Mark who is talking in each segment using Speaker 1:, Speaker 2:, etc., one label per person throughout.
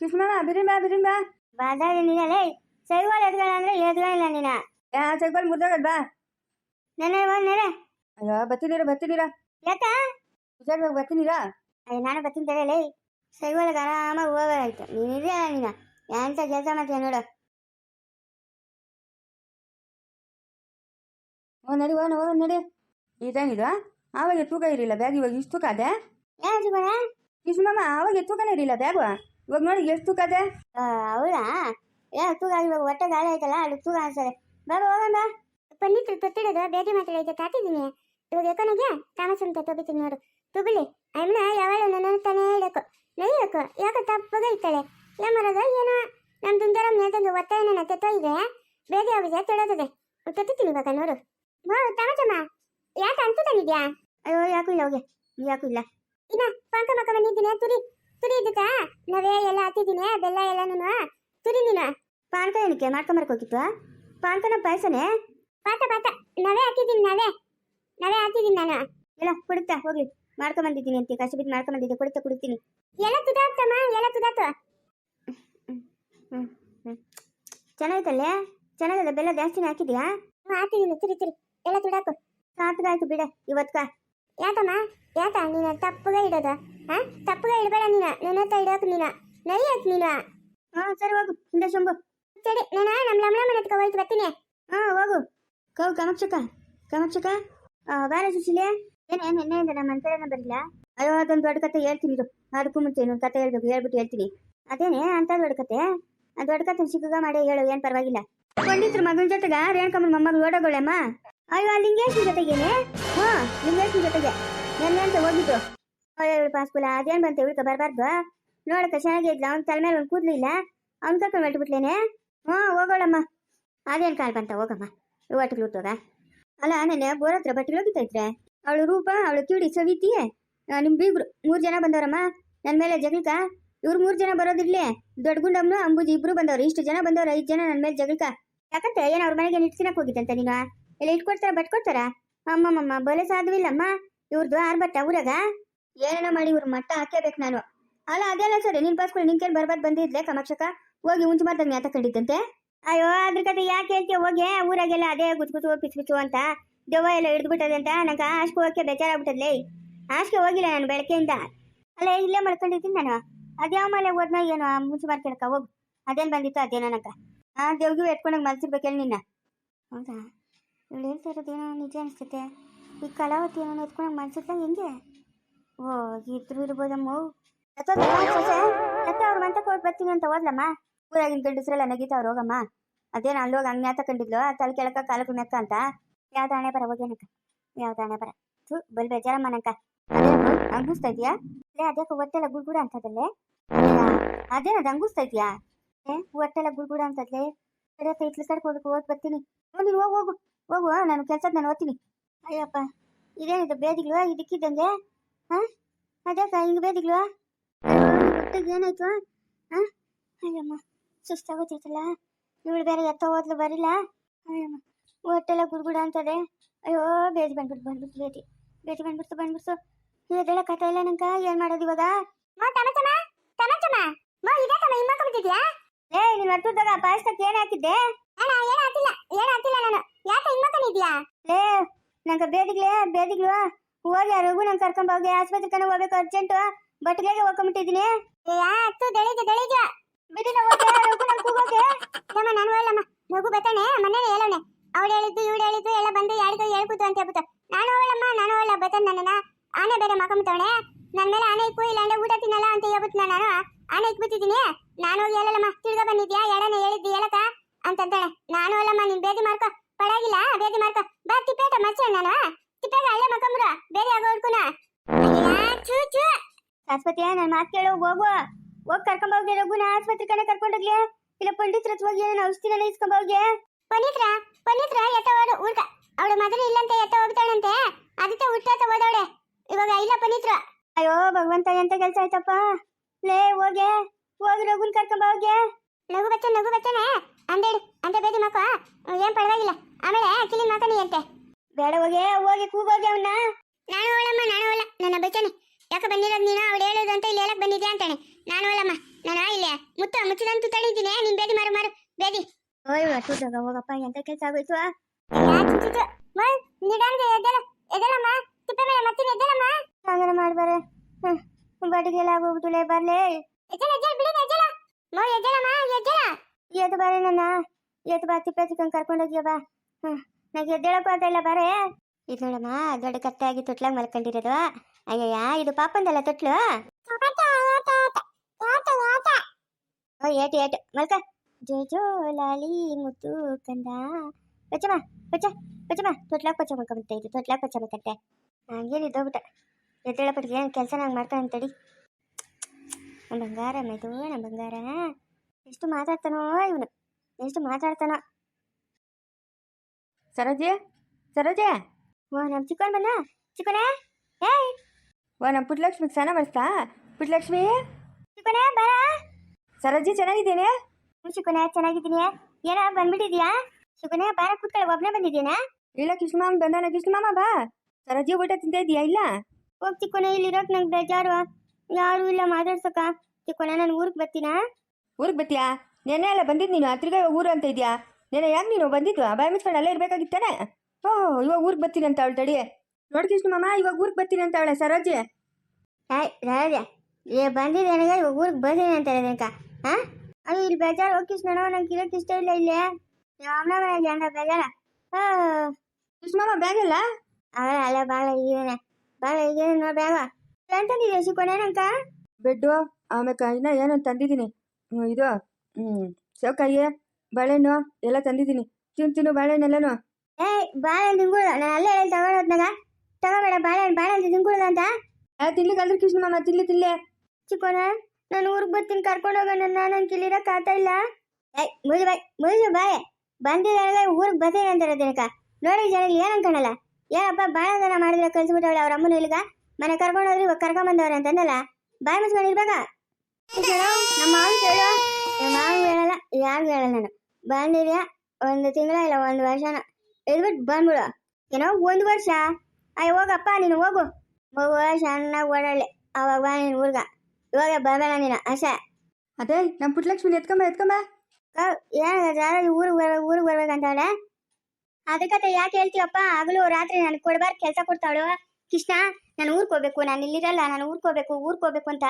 Speaker 1: ಕಿಸ್ಮಮ್ಮ ಬಿರಿಂಬ ಬಿರಿಂಬ
Speaker 2: ಬಾದಾಡಿ ನೀನಲ್ಲೇ ಸೈವಾಲ್ ಎದ್ಗಳ ಅಂದ್ರೆ ಎದ್ಗಳಿಲ್ಲ ನೀನ?
Speaker 1: ಯಾ ಸೈವಾಲ್ ಮುರ್ದೋಗದ್ ಬಾ.
Speaker 2: ನೆನೆ ಒಂದ್ ನೆನೆ.
Speaker 1: ಅಯ್ಯೋ ಬತ್ತೀನಿರ ಬತ್ತೀನಿರ.
Speaker 2: ಯಾಕ?
Speaker 1: ಹುಷಾರ್ಬೇಕು ಬರ್ತೀನಿರ
Speaker 2: ಅಯ್ಯ ನಾನು ಬರ್ತೀನಿ ತಡೆಯಲೇ ಸೈವಾಲ್ಗೆ ಆರಾಮಾಗಿ ಹೋಗೋದಾಯ್ತು. ನೀನ್ ಇದೆಯಾ ನೀನ? ಎಂತ ಕೆಲಸ ಮಾಡ್ತೀಯ ನೋಡು.
Speaker 1: ಓ ನಡಿ ಓ ಓ ನಡಿ. ಇದೇನಿದು ಆವಾಗ ತೂಕ ಇರಲಿಲ್ಲ ಬ್ಯಾಗ್ ಇವಾಗ ಇಷ್ಟು ತೂಕ ಅದೇ
Speaker 2: ಏನ್ ಸುಬ್ಬಣ್ಣ
Speaker 1: ಕಿಸ್ಮಮ್ಮ ಆವಾಗ ತೂಕನೇ ಇರಲಿಲ್ಲ ಬ್ಯಾಗು? ಇವಾಗ ನೋಡಿ, ಎಷ್ಟು ತೂಕ ಅದೇ
Speaker 2: ಹೌದಾ? ಏ ತೂಕ ಇವಾಗ ಹೊಟ್ಟೆ ಗಾಳಿ ಆಯ್ತಲ್ಲ ಅದು ತೂಕ ಅನ್ಸದೆ ಬಾಬಾ ಹೋಗೋಣ, ಬಾ. ಪನ್ನೀರ್ ತೊತ್ತಿಡೋದು ಬೇಟಿ ಮಾತಾಡೈತೆ ತಾತಿದ್ದೀನಿ. ಇವಾಗ ಯಾಕೋನಾಗೆ ತಾಮಸ ಅಂತ ತೊಗಿತೀನಿ ನೋಡು. ತುಗುಳಿ ಅಮ್ಮ ಯಾವಾಗ ನನ್ನ ತಾನೇ ಇಡಕು ನೈಯಕು ಯಾಕೆ ತಪ್ಪಗ ಇತ್ತಾಳೆ ಏನ್ ಮಾಡೋದು ಏನೋ? ನಮ್ ದುಂದರ ಮೇದಂದು ಒತ್ತಾಯನ ತೆತ್ತೋ ಇದೆ ಬೇದಿ ಆಗಿದೆ ತೊಡೋದದೆ ತೊತ್ತಿತೀನಿ ಇವಾಗ ನೋಡು. ಬಾ ತಾಮಸಮ್ಮ. ಯಾಕೆ ಅಂತ ತಂದಿದ್ಯಾ ಅಯ್ಯೋ, ಯಾಕೂ ಇಲ್ಲ ಹೋಗಿ ಯಾಕೂ ಇಲ್ಲ. ಇನ್ನ, ಪಾಕ ಮಕ್ಕ ಬಂದಿದ್ದೀನಿ ತುರಿ. ತುರಿ ಇದ್ದಕ್ಕ ನವೇ ಎಲ್ಲ ಹಾಕಿದ್ದೀನಿ ಬೆಲ್ಲ ಎಲ್ಲನೂ ತುರಿ ನೀನು. ಪಾನಕ ಏನಕ್ಕೆ? ಮಾಡ್ಕೊಂಬರಕ್ ಹೋಗಿತ್ತು? ಪಾನಕನ ಪಾಯಸನೇ? ಪಾತ ಪಾತ. ನವೇ ಹಾಕಿದ್ದೀನಿ ನವೇ ನವೇ ಹಾಕಿದ್ದೀನಿ ನಾನು. ಎಲ್ಲ ಕುಡಿತಾ ಹೋಗ್ಲಿ ಮಾಡ್ಕೊಂಬಂದಿದ್ದೀನಿ ಅಂತ. ಕಷ್ಟ ಬಿದ್ದು ಮಾಡ್ಕೊಂಬಂದಿದ್ದೆ ಕುಡಿತಾ ಕುಡಿತೀನಿ. ಎಲ್ಲ ತುದಾತಮ್ಮ ಎಲ್ಲ ತುದಾತು. ಚೆನ್ನಾಯ್ತಲ್ಲೇ ಚೆನ್ನಾಗಿದೆ. ಬೆಲ್ಲ ಜಾಸ್ತಿನೇ ಹಾಕಿದ್ಯಾ? ಹಾಕಿದ್ದೀನಿ. ತಿರಿ ತಿರಿ. ಎಲ್ಲ ತುಡಾಕು ಸಾಕಾಯ್ತು ಬಿಡ. ಇವತ್ಕ ಯಾಕಮ್ಮ? ಯಾಕ? ನೀನು ತಪ್ಪುಗ ಇಡೋದ? ಹಾ ತಪ್ಪುಗ ಇಡಬೇಡ ನೀನ. ನನ್ನ ಹತ್ರ ಇಡೋಕ್ ನೀನ. ನೈ ಹಾಕ್ ನೀನ. ಹಾ ಸರಿ ಹೋಗು. ಹಿಂದೆ ಶಂಭು ಸರಿ ನಾನು ನಮ್ಮ ಲಮ್ಲ ಮನೆ ಹತ್ರ ಹೋಯ್ತು ಬರ್ತೀನಿ. ಹಾ ಹೋಗು. ಕೌ ಕಮಕ್ಷಕ ಕಮಕ್ಷಕ ಬಾರ ಸುಶೀಲೆ. ಏನ್ ಎಣ್ಣೆಯಿಂದ ನಮ್ಮ ಮನ್ಕಡೆನ ಬರಲಿಲ್ಲ? ಅಯ್ಯೋ ಅದೊಂದು ದೊಡ್ಡ ಕತೆ ಹೇಳ್ತೀನಿ ಇದು. ಅದಕ್ಕೂ ಮುಂಚೆ ಇನ್ನೊಂದು ಕತೆ ಹೇಳ್ಬೇಕು ಹೇಳ್ಬಿಟ್ಟು ಹೇಳ್ತೀನಿ. ಅದೇನೆ? ಅಂತ ದೊಡ್ಡ ಕತೆ? ಆ ದೊಡ್ಡ ಕತೆ ಸಿಕ್ಕಗ ಮಾಡಿ ಹೇಳು ಏನು ಪರವಾಗಿಲ್ಲ. ಪಂಡಿತ್ರ ಮಗನ ಜೊತೆಗ ರೇಣುಕಮ್ಮನ ಮೊಮ್ಮಗಳು ಓಡೋಗೊಳ್ಳೆಮ್ಮ ಅಯ್ಯೋ ಲಿಂಗೇಶನ್ ಜೊತೆಗೇನೆ? ಹಾ ಲಿಂಗೇಶನ್ ಜೊತೆಗೆ. ಅಂತ ಹೋಗಿದ್ದು. ಅಯ್ಯೋ ಪಾಸ್ಕುಲ, ಅದೇನ್ ಬಂತ? ಇವಳ್ಕ ಬರಬಾರ್ದು. ನೋಡಕ್ಕ, ಚೆನ್ನಾಗಿ ಅವ್ನ ತಲೆ ಮೇಲೆ ಒಂದು ಕೂದ್ಲು ಇಲ್ಲ. ಅವ್ನ ಕರ್ಕೊಂಡು ಹೊಟ್ಬಿಟ್ಲೇನೆ ಹ್ಞೂ, ಹೋಗೋಳಮ್ಮ. ಅದೇನ್ ಕಾಲ್ ಬಂತ? ಹೋಗಮ್ಮ. ಒಟ್ಟಿಗೆ ಹೋಗ ಅಲ್ಲ ನೆನ್ನೆ ಬೋರ್ ಹತ್ರ ಬಟ್ಟೆ ಹೋಗಿತ್ತೈತ್ರೆ ಅವಳು ರೂಪ, ಅವಳು ಕಿವಿಡಿ, ಸವಿತಿ ನಿಮ್ಮ ಬೀಗ್ರು, ಮೂರು ಜನ ಬಂದವರಮ್ಮ? ನನ್ನ ಮೇಲೆ ಜಗಳಿಕ? ಇವ್ರು ಮೂರು ಜನ ಬರೋದಿರ್ಲಿ ದೊಡ್ಡ ಗುಂಡಮ್ಮನು ಅಂಬುಜಿ ಇಬ್ರು ಬಂದವ್ರು. ಇಷ್ಟು ಜನ ಬಂದವ್ರು, ಐದು ಜನ ನನ್ನ ಮೇಲೆ ಜಗಳಿಕ. ಯಾಕಂತೆ? ಏನು ಅವ್ರ ಮನೆಗೆ ನಿಟ್ಸಿನಕ್ ಹೋಗಿದ್ದಂತ ನೀನು? ಎಲ್ಲ ಇಟ್ಕೊಡ್ತಾರ ಬಟ್ ಅಮ್ಮಮ್ಮಮ್ಮ, ಬಲೆ ಸಾಧವಿಲ್ಲಮ್ಮ. ಇವ್ರದ್ದು ಆರ್ ಬಟ್ಟ ಊರಾಗ. ಏನೋ ಮಾಡಿ ಇವ್ರ ಮಟ್ಟ ಹಾಕೇಬೇಕು ನಾನು. ಅಲ್ಲ, ಅದೆಲ್ಲ ಸರಿ, ನಿನ್ ಪಾಸ್ಕೊಳ್ಳಿ ಕೇಳಿ ಬರ್ಬಾರ್ದು ಬಂದಿದ್ಲೆ ಕಮಕ್ಷಕ? ಹೋಗಿ ಉಂಚು ಮಾಡ್ದಂಗೆ ಮ್ಯಾತ ಕಂಡಿದ್ದಂತೆ? ಅಯ್ಯೋ, ಅದ್ರ ಕತೆ ಯಾಕೆ ಹೇಳ್ತೀಯ? ಹೋಗಿ, ಊರಾಗೆಲ್ಲ ಅದೇ ಗುಚ್ಗುಚ್ಚು ಪಿಚ್ ಪಿಚು ಅಂತ. ದೆವ್ವ ಎಲ್ಲ ಹಿಡಿದ್ಬಿಟ್ಟದೆ ಅಂತ. ನಂಗೆ ಆಶ್ಕೆ ಹೋಗಕ್ಕೆ ಬೇಜಾರಾಗ್ಬಿಟ್ಟದ್ಲೇ. ಆಶ್ಕೆ ಹೋಗಿಲ್ಲ ನಾನು ಬೆಳಕೆಯಿಂದ ಅಲ್ಲ ಇಲ್ಲೇ ಮಲ್ಕೊಂಡಿದ್ದೀನಿ ನಾನು. ಅದ್ಯಾವ ಮೇಲೆ ಹೋದ್ನ ಏನು ಮುಂಚೆ ಮಾಡ್ಕೊಳಕ ಹೋಗು. ಅದೇನ್ ಬಂದಿತ್ತು ಅದೇನೋ ನಂಗೆ. ಆ ದೇವ್ಗೂ ಎಟ್ಕೊಂಡಂಗೆ ಮಲ್ಸಿರ್ಬೇಕೇಳಿ ನಿನ್ನ. ಹೌದಾ? ಇವಳು ಹೇಳ್ತಾ ಇರೋದೇನೋ ನಿಜ ಅನಿಸ್ತೈತೆ? ಈ ಕಲಾವತಿ ಏನೋ ಎತ್ಕೊಂಡಾಗ ಮಲ್ಸಿರ್ತಾ ಹೆಂಗೆ? ಓ, ಇದ್ರು ಇರ್ಬೋದಮ್ಮ. ಮತ್ತೆ ಅವ್ರ ಮಂತ ಕೊಟ್ಟು ಬರ್ತೀನಿ ಅಂತ ಹೋದ್ಲಮ್ಮ? ಊರಾಗಿನ ಗಂಡಸ್ರೆಲ್ಲ ನಗೀತಾವ್ರು ಹೋಗಮ್ಮ? ಅದೇನೋ ಅಲ್ಲೋಗಿ ಹಂಗೆ ಕಂಡಿದ್ಲು? ತಲೆ ಕೆಳಕ ಕಾಲಕ್ಕೆ ನೆಕ್ಕ ಅಂತ? ಯಾವ್ದು ಹಣೆ ಬರ ಹೋಗೇನಕ್ಕ ಯಾವ್ದು ಹಣೆ ಬರ ಥೂ, ಬಲ್ ಬೇಜಾರಮ್ಮ ನಂಕ ಅಂಗುಸ್ತಾ ಇದೆಯಾ? ಲೇ ಅದಕ್ಕೆ ಹೊಟ್ಟೆಲ್ಲ ಗುಡ್ಗುಡ ಅಂತದಲ್ಲೇ? ಅದೇನದು ಅಂಗಿಸ್ತಾ ಇದೆಯಾ? ಏ ಹೊಟ್ಟೆಲ್ಲ ಗುಡ್ಗುಡ ಅಂತದ್ಲೇ? ಸರಿ ಇತ್ಲ ಕಡೆ ಓದ್ ಬರ್ತೀನಿ. ನೀನು, ಹೋಗು ಹೋಗು. ಹೋಗು ನಾನು ಕೆಲ್ಸದ ನಾನು ಓದ್ತೀನಿ. ಅಯ್ಯಪ್ಪ ಇದೇನಿದು ಬೇದಿಗಳು? ಇದಕ್ಕಿದ್ದಂಗೆ? ಹಾಂ ಅದ್ಯಾಕ ಹಿಂಗೆ ಬೇದಿಗಳು? ಹೊಟ್ಟೆಗೆ ಏನಾಯ್ತು? ಹಾಂ ಅಯ್ಯಮ್ಮ ಸುಸ್ತಾಗೋತಿರ್ತಲ್ಲ ಇವಳು ಬೇರೆ ಎತ್ತ ಹೋದ್ಲು ಬರಿಲ್ಲ? ಅಯ್ಯಮ್ಮ ಹೊಟ್ಟೆಲ್ಲ ಗುಡ್ಗುಡ ಅಂತದೆ. ಅಯ್ಯೋ ಬೇದಿ ಬಂದ್ಬಿಟ್ಟು ಬಂದ್ಬಿಟ್ಟು ಬೇದಿ. ಬೇದಿ ಬಂದ್ಬಿಡ್ತು ಬಂದ್ಬಿಡ್ತು. ಇದೆಲ್ಲ ಕಥೆ ಇಲ್ಲ ನಂಕ ಏನ್ ಮಾಡೋದು ಇವಾಗ? ಏ ನೀನ್ ಹೊಟ್ಟದಾಗ ಪಾಯಸಕ್ಕೆ ಏನ್ ಹಾಕಿದ್ದೆ? ಅಣ್ಣ ಏನ್ ಹಾಕಿಲ್ಲ. ಏನ್ ಅಂತಿಲ್ಲ ನಾನು. ಯಾಕೆ ಹಿಂಗಕೊಂಡಿದ್ಯಾ ಲೇ ನಂಗೆ ಬೇದಿಗ್ಲೇ ಬೇದಿಗ್ಲು ಹೋಗಿ ರಘು ನಂಗೆ ಕರ್ಕೊಂಡ್ ಹೋಗಿ ಆಸ್ಪತ್ರೆ ಕಣ ಹೋಗ್ಬೇಕು ಅರ್ಜೆಂಟ್ ಬಟ್ಟೆಗೆ ಹೋಗ್ಕೊಂಬಿಟ್ಟಿದ್ದೀನಿ ಯಾತು ದಳಿಗೆ ದಳಿಗೆ. ಬಿಡಿ ಹೋಗಿ ರಘು ನಂಗೆ ಕೂಗೋಕೆ ನಮ್ಮ ನಾನು ಹೇಳಮ್ಮ ರಘು ಬತ್ತಾನೆ ಮನೇಲಿ ಹೇಳೋಣ ಅವಳು ಹೇಳಿದ್ದು ಇವಳು ಹೇಳಿದ್ದು ಎಲ್ಲ ಬಂದು ಯಾರಿಗೂ ಹೇಳ್ಕೂತು ಅಂತ ಹೇಳ್ಬಿಟ್ಟು ನಾನು ಹೋಗಲ್ಲಮ್ಮ ನಾನು ಹೋಗಲ್ಲ ಬತ್ತಾನೆ ನನ್ನನ್ನ. ಆನೆ ಬೇರೆ ಮಕ್ಕಂಬಿಟ್ಟವಳೆ ನನ್ನ ಮೇಲೆ ಆನೆ ಇಕ್ಕು ಇಲ್ಲ ಅಂದ್ರೆ ಊಟ ತಿನ್ನಲ್ಲ ಅಂತ ಹೇಳ್ಬಿಟ್ಟು ನಾನು. ಆನೆ ಇಕ್ಬಿಟ್ಟಿದ್ದೀನಿ. ನಾನು ಹೋಗಿ ಹೇಳಲ್ಲಮ್ಮ ತಿರ್ಗಾ ಬಂದಿದ್ಯಾ? ಎಡನೆ ಹೇಳಿದ್ದು ಹೇಳಕ ಅಂತಂತಾಳೆ ನಾನು ಅಲ್ಲಮ್ಮ ನೀನ್ ಬೇದಿ ಮಾಡ್ಕೊ. ಪಡಾಗಿಲ್ಲ ಬೇದಿ ಮಾಡ್ಕೊ. ಬಾ ತಿಪ್ಪೇಟ ಮಚ್ಚ ನಾನು. ತಿಪ್ಪೇಟ ಅಲ್ಲೇ ಮಕ್ಕಂಬ್ರ ಬೇರೆ ಆಗೋ ಹುಡ್ಕುನ ಚೂ ಚೂ ಆಸ್ಪತ್ರೆ ನನ್ನ ಮಾತು ಕೇಳು ಹೋಗು ಹೋಗ್. ಕರ್ಕೊಂಡ್ ಹೋಗಿ ರಘುನ. ಆಸ್ಪತ್ರೆ ಕಡೆ ಕರ್ಕೊಂಡೋಗ್ಲಿ ಇಲ್ಲ ಪಂಡಿತ್ರ ಹೋಗಿ ಏನೋ ಔಷಧಿನ ಇಸ್ಕೊಂಡ್ ಹೋಗಿ ಪನಿತ್ರಾ ಪನಿತ್ರ ಎತ್ತ ಓಡು ಊರ್ಕ ಅವಳ ಮದುವೆ ಇಲ್ಲಂತೆ ಎತ್ತ ಹೋಗ್ತಾಳಂತೆ. ಅದಕ್ಕೆ ಹುಟ್ಟಾತ ಹೋದವಳೆ. ಇವಾಗ ಇಲ್ಲ ಪಂಡಿತ್ರ. ಅಯ್ಯೋ ಭಗವಂತ ಎಂತ ಕೆಲಸ ಆಯ್ತಪ್ಪ. ಲೇ ಹೋಗೆ. ಹೋಗಿ ರಘುನ್ ಕರ್ಕೊಂಡ್ ಹೋಗಿ. ನಗು ಬಚ್ಚ ನಗು ಬಚ್ಚನೆ. ಅಂದೇಳು ಅಂತ ಬೇದಿ ಮಕ್ಕ ಏನ್ ಪರವಾಗಿಲ್ಲ ಆಮೇಲೆ ಕಿಲಿ ಮಾತಾಡಿ ಅಂತೆ ಬೇಡ ಹೋಗಿ ಹೋಗಿ ಕೂಗೋಗಿ ಅವನ್ನ ನಾನು ಹೋಳಮ್ಮ ನಾನು ಹೋಳ ನನ್ನ ಬಚ್ಚನೆ. ಯಾಕೆ ಬಂದಿರೋದು ನೀನು? ಅವಳು ಹೇಳೋದು ಅಂತ ಇಲ್ಲಿ ಹೇಳಕ್ ಬಂದಿದ್ಯಾ ಅಂತಾನೆ ನಾನು ಹೋಳಮ್ಮ ನಾನು ಇಲ್ಲ. ಮುತ್ತ ಮುಚ್ಚದಂತೂ ತಡೀತೀನಿ. ನಿನ್ ಬೇದಿ ಮಾರು ಮಾರು. ಬೇದಿ ಓಯ್ ಹೊಟ್ಟುದಾಗ ಹೋಗಪ್ಪ ಎಂತ ಕೆಲಸ ಆಗೋಯ್ತು? ನಿಧಾನಗೆ ಎದ್ದಲ ಎದ್ದಲಮ್ಮ ತಿಪ್ಪೆ ಮೇಲೆ ಮತ್ತೀನಿ ಎದ್ದಲಮ್ಮ ಹಂಗಾರೆ ಮಾಡ್ಬಾರೆ ಬಡಿಗೆಲ್ಲ ಆಗೋಗ್ಬಿಟ್ಟುಲೆ ಬರ್ಲೆ. ಎದ್ದಲ ಎದ್ದಲ ಬಿಡಿ ಎದ್ದಲ ನೋ ಎದ್ದಲಮ್ಮ ಎದ್ದಲ ಎದ್ದು ಬಾರೆ ನನ್ನ. ಎದ್ದು ಬಾ, ತಿಪ್ಪೆ ಕರ್ಕೊಂಡು ಕರ್ಕೊಂಡೋಗ್ಯ ಬಾ. ಹ್ಮ್. ನನಗೆ ಎದ್ದೇಳಕ್ಕೂ ಅಂತ ಇಲ್ಲ ಬಾರೆ. ಇದು ನೋಡಮ್ಮ, ದೊಡ್ಡ ಕತ್ತಾಗಿ ತೊಟ್ಲಾಗ ಮಲ್ಕೊಂಡಿರೋದು. ಅಯ್ಯಯ್ಯ, ಇದು ಪಾಪಂದಲ್ಲ ತೊಟ್ಲು? ಓ, ಏಟು ಏಟು. ಮಲ್ಕ. ಜೋ ಜೋ ಲಾಲಿ ಮುತ್ತು ಕಂದ. ಪಚ್ಚಮ್ಮ, ಪಚ್ಚ, ಪಚ್ಚಮ್ಮ. ತೊಟ್ಲಾಗ ಪಚ್ಚ ಮಲ್ಕೊಂಬಿಡ್ತಾ ಇದು ತೊಟ್ಲಾಗ ಪಚ್ಚ ಬೇಕಂತೆ ಹಂಗೇನು ಇದ್ದೋಗ್ಬಿಟ್ಟ ಎದ್ದೇಳಪಟ್ಟಿಗೆ ಏನು ಕೆಲಸ ನಂಗೆ ಮಾಡ್ತಾನೆ ಅಂತಡಿ ನಮ್ಮ ಬಂಗಾರ ಇದು ನಮ್ಮ ಬಂಗಾರ. ಎಷ್ಟು ಮಾತಾಡ್ತಾನೋ ಇವನು. ಎಷ್ಟು ಮಾತಾಡ್ತಾನ.
Speaker 1: ಸರೋಜಿ? ಸರೋಜೆ?
Speaker 2: ಓ ನಮ್ಮ ಚಿಕ್ಕನ್ ಬನ್ನ ಚಿಕ್ಕನೇ ಏಯ್!
Speaker 1: ಓ ನಮ್ಮ ಪುಟ್ಲಕ್ಷ್ಮಿಗೆ ಸ್ನಾನ ಮಾಡಿಸ್ತಾ? ಪುಟ್ಲಕ್ಷ್ಮಿ
Speaker 2: ಚಿಕ್ಕನೇ ಬರ.
Speaker 1: ಸರೋಜಿ ಚೆನ್ನಾಗಿದ್ದೀನಿ?
Speaker 2: ಚಿಕ್ಕನೇ ಚೆನ್ನಾಗಿದ್ದೀನಿ. ಏನೋ ಬಂದ್ಬಿಟ್ಟಿದ್ಯಾ? ಚಿಕ್ಕನೇ ಬಾರ ಕೂತ್ಕೊಳ್ಳಿ ಒಬ್ಬನೇ ಬಂದಿದ್ದೀನಾ.
Speaker 1: ಇಲ್ಲ ಕೃಷ್ಣಮಾಮ ಬಂದಾನ. ಕೃಷ್ಣಮಾಮ ಬಾ. ಸರೋಜಿ ಊಟ ತಿಂತಾ ಇದೀಯಾ ಇಲ್ಲ?
Speaker 2: ಹೋಗ್ ಚಿಕ್ಕನೇ ಇಲ್ಲಿರೋಕ್ ನಂಗೆ ಬೇಜಾರು. ಯಾರು ಇಲ್ಲ ಮಾತಾಡ್ಸಕ್ಕ ಚಿಕ್ಕನೇ ನಾನು ಊರಿಗೆ ಬರ್ತೀನಾ?
Speaker 1: ಊರಿಗೆ ಬರ್ತೀಯಾ? ನೆನ್ನೆ ಎಲ್ಲ ಬಂದಿದ್ದು ನೀನು? ತಿರ್ಗಾ ಇವಾಗ ಊರು ಅಂತ ಇದೆಯಾ? ನೆನ್ನೆ ಯಾಕೆ ನೀನು ಬಂದಿದ್ದು? ಬಾಯಿ ಮುಚ್ಕೊಂಡು ಅಲ್ಲೇ ಇರ್ಬೇಕಾಗಿತ್ತಾನೆ? ಓಹ್ ಇವಾಗ ಊರಿಗೆ ಬರ್ತೀನಿ ಅಂತ ಅವಳು ತಡಿ. ನೋಡಿ ಕೃಷ್ಣಮಾಮ ಇವಾಗ ಊರಿಗೆ ಬರ್ತೀನಿ ಅಂತ ಅವಳೆ ಸರೋಜಿ?
Speaker 2: ಏಯ್ ರಾಜ ಏ ಬಂದಿದೆ ನನಗೆ ಇವಾಗ ಊರಿಗೆ ಬರ್ತೀನಿ ಅಂತ ಹೇಳಿದನಕ ಹಾ ಅದು ಇಲ್ಲಿ ಬೇಜಾರು ಹೋಗಿ ಕೃಷ್ಣ ನಂಗೆ ಇರೋಕೆ ಇಷ್ಟ ಇಲ್ಲ ಇಲ್ಲಿ. ಅಮ್ಮನ ಮನೆಗೆ ಅಂದ ಬೇಜಾರ?
Speaker 1: ಕೃಷ್ಣಮಾಮ ಬ್ಯಾಗ್ ಇಲ್ಲ
Speaker 2: ಅವಳ ಅಲ್ಲ ಬಾಳ ಈಗೇನೆ ಬಾಳ ಈಗೇನೆ ನೋ ಬ್ಯಾಗ ಎಂತಂದಿದೆ ಚಿಕ್ಕೋನೆ ನಂಕ
Speaker 1: ಬೆಡ್ಡು ಆಮೇಲೆ ಇನ್ನ ಏನು ತಂದಿದ್ದೀನಿ? ಇದು ಸೌಕಾಯಿ ಬಾಳೆಹಣ್ಣು ಎಲ್ಲ ತಂದಿದ್ದೀನಿ. ತಿನ್ನು ಬಾಳೆಹಣ್ಣು ಎಲ್ಲನೂ.
Speaker 2: ಏಯ್ ಬಾಳೆಹಣ್ಣು ತಿಂಗುಳ ನಾನು ಅಲ್ಲೇ ಹೇಳಿ ತಗೊಳೋದ್ನಾಗ ತಗೋಬೇಡ ಬಾಳೆಹಣ್ಣು ಬಾಳೆಹಣ್ಣು ತಿಂಗುಳ್ದ ಅಂತ.
Speaker 1: ಆ ತಿನ್ಲಿಕ್ಕೆ ಕೃಷ್ಣ ಕೃಷ್ಣಮಾಮ ತಿನ್ಲಿ ತಿನ್ಲೆ.
Speaker 2: ಚಿಕ್ಕೋನ ನಾನು ಊರಿಗೆ ಬರ್ತೀನಿ ಕರ್ಕೊಂಡು ಹೋಗೋಣ ನಾನು ಕಿಲಿರಕ್ ಆಗ್ತಾ ಇಲ್ಲ. ಏಯ್ ಮುಗಿದು ಬಾಯ್ ಮುಗಿದು ಬಾಯ್. ಬಂದಿದ್ದಾಳೆ ಊರಿಗೆ ಬರ್ತೀನಿ ಅಂತಾರೆ ದಿನಕ ನೋಡಿ ಜನ ಏನು ಅನ್ಕೊಳಲ್ಲ ಏನಪ್ಪ ಬಾಳೆ ಜನ ಮಾಡಿದ್ರೆ ಕಳ್ಸಿಬಿಟ್ಟವಳೆ ಅವ್ರ ಅಮ್ಮನ ಇಲ್ಲಿಗ? ಮನೆ ಕರ್ಕೊಂಡು ಹೋದ್ರಿ ಇವಾಗ ಕರ್ಕೊಂಬಂದವ್ರೆ ಅಂತಂದಲ್ಲ? ಬಾಯ್ ಮುಚ್ಕೊಂಡಿರ್ಬೇಕ? ನಮ್ಮ ಕೇಳು ನಮ್ಮ ಮಾವನ್ ಹೇಳಲ್ಲ ಯಾರು ಹೇಳಲ್ಲ ನಾನು ಬಂದಿದ್ಯಾ? ಒಂದು ತಿಂಗಳ ಇಲ್ಲ ಒಂದು ವರ್ಷನ. ಇದ್ಬಿಟ್ಟು ಬಂದ್ಬಿಡು. ಏನೋ ಒಂದು ವರ್ಷ. ಅಯ್ಯ ಹೋಗಪ್ಪ ನೀನು ಹೋಗು. ಹೋಗುವ ಚೆನ್ನಾಗಿ ಓಡಾಡಲಿ ಅವಾಗ ಬಾ ನೀನು ಊರ್ಗ ಇವಾಗ ಬರಬೇಡ ನೀನು ಅಸೆ
Speaker 1: ಅದೇ ನಮ್ಮ ಪುಟ್ಲಕ್ಷ್ಮಿನ ಎತ್ಕೊಂಬ ಎತ್ಕೊಂಬ.
Speaker 2: ಏನಾಗ ಊರಿಗೆ ಬರ ಊರಿಗೆ ಬರ್ಬೇಕಂತಾಳೆ? ಅದಕ್ಕಂತ ಯಾಕೆ ಹೇಳ್ತೀವಪ್ಪ ಹಗಲು ರಾತ್ರಿ ನನಗೆ ಕೊಡಬಾರ್ದು ಕೆಲಸ ಕೊಡ್ತಾವಳು ಕೃಷ್ಣ ನಾನು ಊರ್ಕೋಬೇಕು ನಾನು ಇಲ್ಲಿರಲ್ಲ ನಾನು ಊರ್ಕೋಬೇಕು ಊರ್ಕೋಬೇಕು ಅಂತ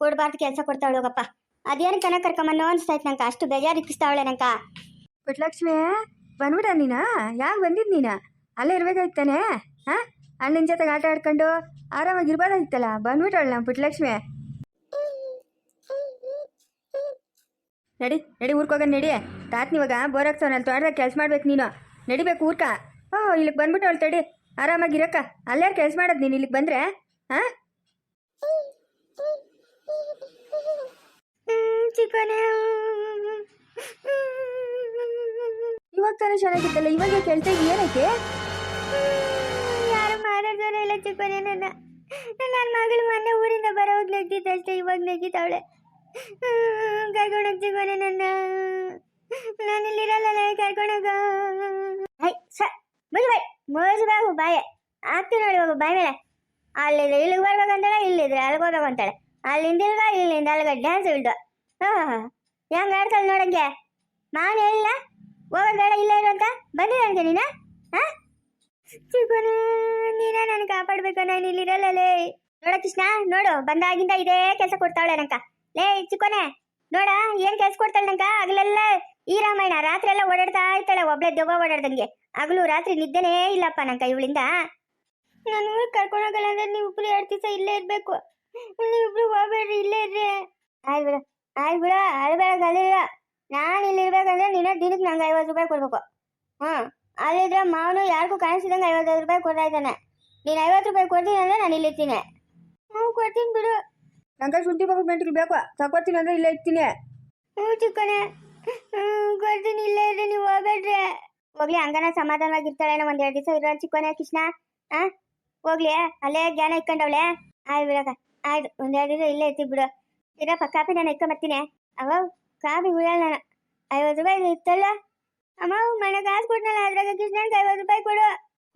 Speaker 2: ಕೊಡ್ಬಾರ್ದು ಕೆಲಸ ಕೊಡ್ತಾವಳು ಹೋಗಪ್ಪ. ಅದೇನು ಕನ ಕರ್ಕೊಂಬನ್ನೋ ಅನ್ಸ್ತಾಯ್ತು ನಂಗೆ. ಅಷ್ಟು ಬೇಜಾರು ಇಕ್ಕಿಸ್ತಾವಳೆ ನಂಕ
Speaker 1: ಪುಟ್ಲಕ್ಷ್ಮಿ, ಬಂದ್ಬಿಡ ನೀನ. ಯಾಕೆ ಬಂದಿದ್ ನೀನ? ಅಲ್ಲೇ ಇರ್ಬೇಕಾಯ್ತಾನೆ ಹಾ? ಅಣ್ಣನ ಜೊತೆಗೆ ಆಟ ಆಡ್ಕೊಂಡು ಆರಾಮಾಗಿ ಇರ್ಬೋದಾಗಿತ್ತಲ್ಲ? ಬಂದ್ಬಿಟ್ಟವಳು ನಮ್ಮ ಪುಟ್ಲಕ್ಷ್ಮಿ. ನಡಿ ನಡಿ ಊರ್ಕೋಗ ನಡಿ. ತಾತ್ನ ಇವಾಗ ಬೋರಾಗ್ಸವನಲ್ಲಿ ತೋಟದಾಗ ಕೆಲಸ ಮಾಡ್ಬೇಕು ನೀನು. ನಡಿಬೇಕು ಊರ್ಕ. ಓ, ಇಲ್ಲಿಗೆ ಬಂದ್ಬಿಟ್ಟವಳು ತಡಿ. ಆರಾಮಾಗಿ ಅಲ್ಲೇ ಕೆಲಸ ಮಾಡೋದು ನೀನು ಇಲ್ಲಿಗೆ ಬಂದ್ರೆ? ಹಾ? ಇವಾಗ ತಾನೇ ಚೆನ್ನಾಗಿತ್ತಲ್ಲ? ಇವಾಗ ಕೇಳ್ತಾ ಏನಕ್ಕೆ?
Speaker 2: ಯಾರು ಮಾತಾಡ್ತಾರೆ ಇಲ್ಲ ಚಿಕ್ಕನೆ ನನ್ನ. ನನ್ನ ಮಗಳು ಮೊನ್ನೆ ಊರಿಂದ ಬರೋವಾಗ ನೆಗ್ದಿದ್ದಷ್ಟೇ ಇವಾಗ ನೆಗ್ಗಿತಾವಳೆ ಕರ್ಕೊಂಡೋಗ್ ಚಿಕ್ಕನೆ ನನ್ನ. ನಾನು ಇಲ್ಲಿರಲ್ಲ ಕರ್ಕೊಂಡೋಗ. ಮುಜು ಬಾಯ್ ಮುಜು ಬಾಗು ಬಾಯೆ. ಆಗ್ತೀನಿ ನೋಡಿ ಬಾಯ್ ಮೇಲೆ. ಅಲ್ಲಿದ್ರೆ ಇಲ್ಲಿಗೆ ಬರ್ಬೇಕಂತಾಳೆ ಇಲ್ಲಿದ್ರೆ ಅಲ್ಲಿಗೆ ಹೋಗ್ಬೇಕು ಅಂತಾಳೆ ಅಲ್ಲಿಂದ ಇಲ್ಗ ಇಲ್ಲಿಂದ ಅಲ್ಲಿಗೆ ಡ್ಯಾನ್ಸ್ ಇಳ್ದು ಹೆಂಗೆ ಆಡ್ತಾಳೆ ನೋಡಂಗೆ? ನಾನು ಹೇಳಿಲ್ಲ? ಹೋಗೋದು ಬೇಡ, ಇಲ್ಲ ಇರು ಬಂದಿದೆ ನನಗೆ ನೀನು? ಹಾಂ? ಚಿಕ್ಕನೆ ನೀನ ನಾನು ಕಾಪಾಡ್ಬೇಕು. ನಾನು ಇಲ್ಲಿರಲ್ಲ ಲೇ ನೋಡ ಕೃಷ್ಣ, ನೋಡು. ಬಂದಾಗಿಂದ ಇದೇ ಕೆಲಸ ಕೊಡ್ತಾವಳೆ ನಂಕ. ಲೇ ಚಿಕ್ಕೋನೆ ನೋಡ, ಏನ್ ಕೆಲಸ ಕೊಡ್ತಾಳೆ ನಂಕ? ಹಗಲೆಲ್ಲ ಈ ರಾಮಾಯಣ ರಾತ್ರಿ ಎಲ್ಲ ಓಡಾಡ್ತಾ ಇರ್ತಾಳೆ. ಒಬ್ಳೆ ದೆವ್ವ ಓಡಾಡ್ದಂಗೆ. ಹಗಲು ರಾತ್ರಿ ನಿದ್ದೆನೇ ಇಲ್ಲಪ್ಪ ನಂಕ ಇವಳಿಂದ. ನಾನು ಕರ್ಕೊಂಡೋಗಲ್ಲ ಅಂದ್ರೆ ನೀವು ಇಬ್ರು ಎರಡು ದಿವಸ ಇಲ್ಲೇ ಇರ್ಬೇಕು. ನೀವಿಬ್ರು ಹೋಗ್ಬೇಡ್ರಿ ಇಲ್ಲೇ ಇರ್ರಿ. ಆಯ್ತು ಬಿಡು ಆಯ್ತು ಬಿಡು ಅಳ್ಬೇಡ ಗಲಿಲ್ಲ ನಾನು ಇಲ್ಲಿ ಇರ್ಬೇಕಂದ್ರೆ ನಿನ್ನ ದಿನಕ್ಕೆ ನಂಗೆ ಐವತ್ತು ರೂಪಾಯಿ ಕೊಡ್ಬೇಕು. ಹ್ಞೂ ಅಲ್ಲಿದ್ರೆ ಮಾವನು ಯಾರಿಗೂ ಕಾಣಿಸಿದಂಗೆ ಐವತ್ತೈದು ರೂಪಾಯಿ ಕೊಡ್ತಾ ಇದ್ದಾನೆ. ನೀನು ಐವತ್ತು ರೂಪಾಯಿ ಕೊಡ್ತೀನಿ ಅಂದ್ರೆ ನಾನು ಇಲ್ಲಿ ಇರ್ತೀನಿ. ಹ್ಞೂ ಕೊಡ್ತೀನಿ ಬಿಡು.
Speaker 1: ನಂಗೆ ಶುಂಠಿ ಬಾಬು ಮೆಂಟಿಗೆ ಬೇಕು. ತಗೋತೀನಿ ಅಂದ್ರೆ ಇಲ್ಲೇ ಇರ್ತೀನಿ.
Speaker 2: ಹ್ಞೂ ಚಿಕ್ಕನೆ. ಹ್ಞೂ ಕೊಡ್ತೀನಿ ಇಲ್ಲೇ ಇರ್ರಿ ನೀವು ಹೋಗ್ಬೇಡ್ರಿ. ಹೋಗ್ಲಿ ಹಂಗನ ಸಮಾಧಾನವಾಗಿರ್ತಾಳೇನೋ ಒಂದ್ ಎರಡು ದಿವಸ ಇರೋ ಚಿಕ್ಕನೆ ಕೃಷ್ಣ. ಆ ಹೋಗ್ಲಿ ಅಲ್ಲೇ ಜ್ಞಾನ ಇಕ್ಕೊಂಡವಳೆ ಆಯ್ ಬಿಡಕ ಆಯ್ತು ಒಂದೆರಡು ದಿವಸ ಇಲ್ಲೇ ಐತಿ ಬಿಡು. ಇರಪ್ಪ ಕಾಪಿ ನಾನು ಇಟ್ಕೊಂಬರ್ತೀನಿ ಅವ ಕಾಪಿ ಬಿಡಲ್ಲ ನಾನು. ಐವತ್ತು ರೂಪಾಯಿ ಇತ್ತಲ್ಲ? ಅಮ್ಮ, ಮನೆ ಕಾಸು ಕೊಡ್ನಲ್ಲ ಅದ್ರಾಗ ಕೃಷ್ಣನ್ಗೆ ಐವತ್ತು ರೂಪಾಯಿ ಕೊಡು.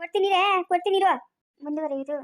Speaker 2: ಕೊಡ್ತೀನಿ ಕೊಡ್ತೀನಿ ಇರು. ಮುಂದುವರೆಯಿತು